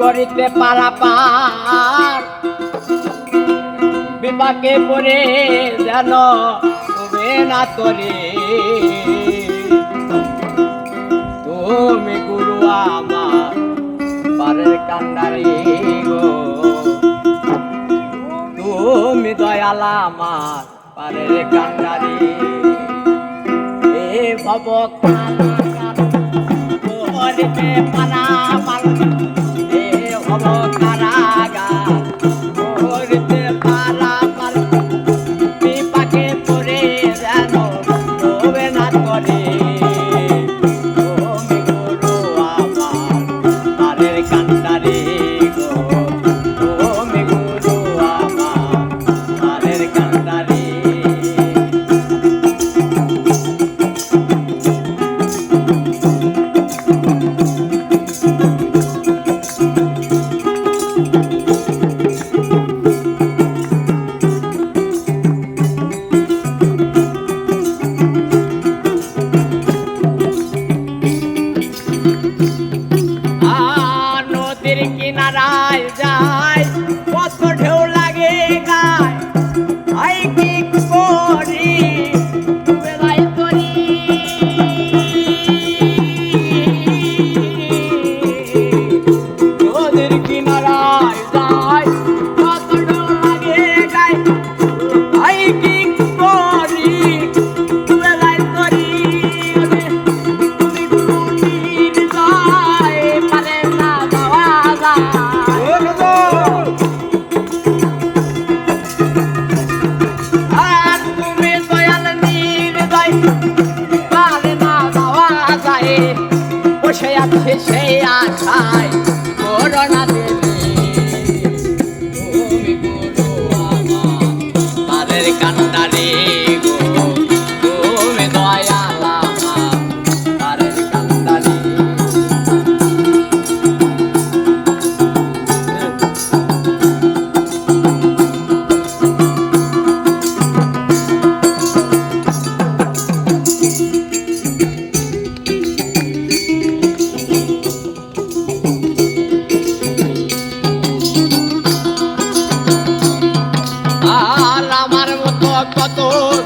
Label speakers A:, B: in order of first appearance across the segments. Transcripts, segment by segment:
A: করিতে পারাপার। বিপাকে পড়ে যেন তুমি না তরে। তুমি গুরু আমার পারের কান্ডারি গো। তুমি দয়াল আমার পারের কান্ডারি। এ ভব করিতে পারাপার। এ ভব বসে আছে সেই আশায় করোনা দেবী। তুমি গুরু আমার তাদের কান্ডারে?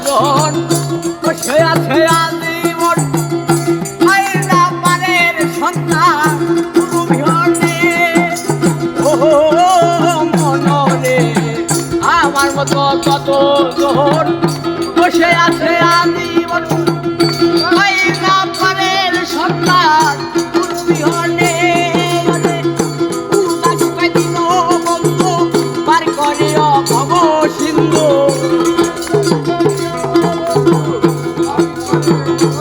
A: জন বসে আছে আজীবন আইনা মনরে আমার মতো কত জন বসে আছে Thank you.